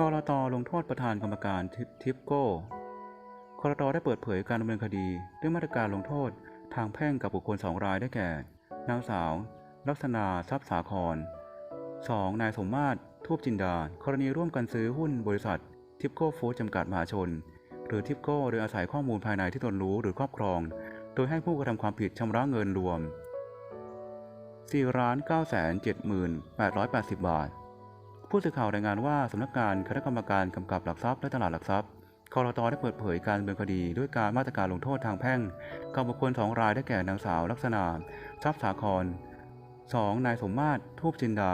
กรตลงโทษประธานกรรมการทิทิปโก้กรตได้เปิดเผยการดำเนินคดีด้วยมาตรการลงโทษทางแพ่งกับบุคคลสองรายได้แก่ นางสาว ลักษณาทรัพย์สาคร 2. นายสมมาตรทูบจินดากรณีร่วมกันซื้อหุ้นบริษัท ทิปโก้ฟู้ดจำกัดมหาชน หรือทิปโก้โดยอาศัยข้อมูลภายในที่ตนรู้หรือครอบครอง โดยให้ผู้กระทำความผิดชำระเงินรวม4 9 7 8 8 0 บาท ผู้สื่อข่าวรายงานว่าสำนักงานคณะกรรมการกำกับหลักทรัพย์และตลาดหลักทรัพย์กรตได้เปิดเผยการดำเนินคดีด้วยการมาตรการลงโทษทางแพ่งกับบุคคลสองรายได้แก่นางสาวลักษณะทรัพย์สาคร 2. นายสมมาตรทูบจินดา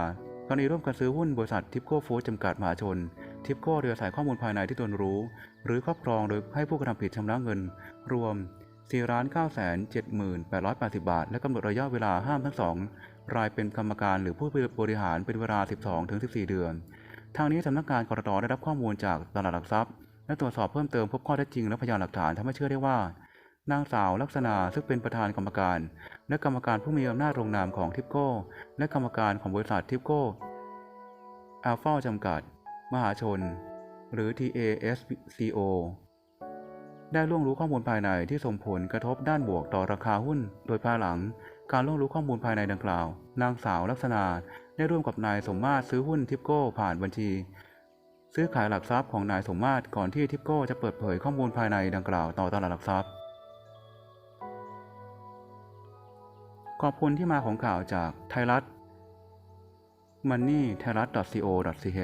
กรณีร่วมกันซื้อหุ้นบริษัททิปโก้ฟู้ดจำกัดมหาชน ทิปโก้โดยอาศัยข้อมูลภายในที่ตนรู้ หรือครอบครองโดยให้ผู้กระทำผิดชำระเงิน รวม4 9 7 8 8 0 บาท และกำหนดระยะเวลาห้ามทั้งสอง รายเป็นกรรมการหรือผู้บริหารเป็นเวลา 12-14 เดือน ทางนี้สำนักงานกรตได้รับข้อมูลจากตลาดหลักทรัพย์ และตรวจสอบเพิ่มเติมพบข้อเท็จจริงและพยานหลักฐานทำให้เชื่อได้ว่า นางสาวลักษณะซึ่งเป็นประธานกรรมการ และกรรมการผู้มีอำนาจลงนามของทิปโก้ และกรรมการของบริษัททิปโก้อัลฟาจำกัด มหาชน หรือ TASCO ได้ล่วงรู้ข้อมูลภายในที่ส่งผลกระทบด้านบวกต่อราคาหุ้น โดยภายหลัง การล่วงรู้ข้อมูลภายในดังกล่าว นางสาวลักษณะได้ร่วมกับนายสมมาตรซื้อหุ้นทิปโก้ผ่านบัญชี ซื้อขายหลักทรัพย์ของนายสมมาตรก่อนที่ทิปโก้จะเปิดเผยข้อมูลภายในดังกล่าวต่อตลาดหลักทรัพย์ ขอบคุณที่มาของข่าวจากไทยรัฐ money ไทยรัฐ co.th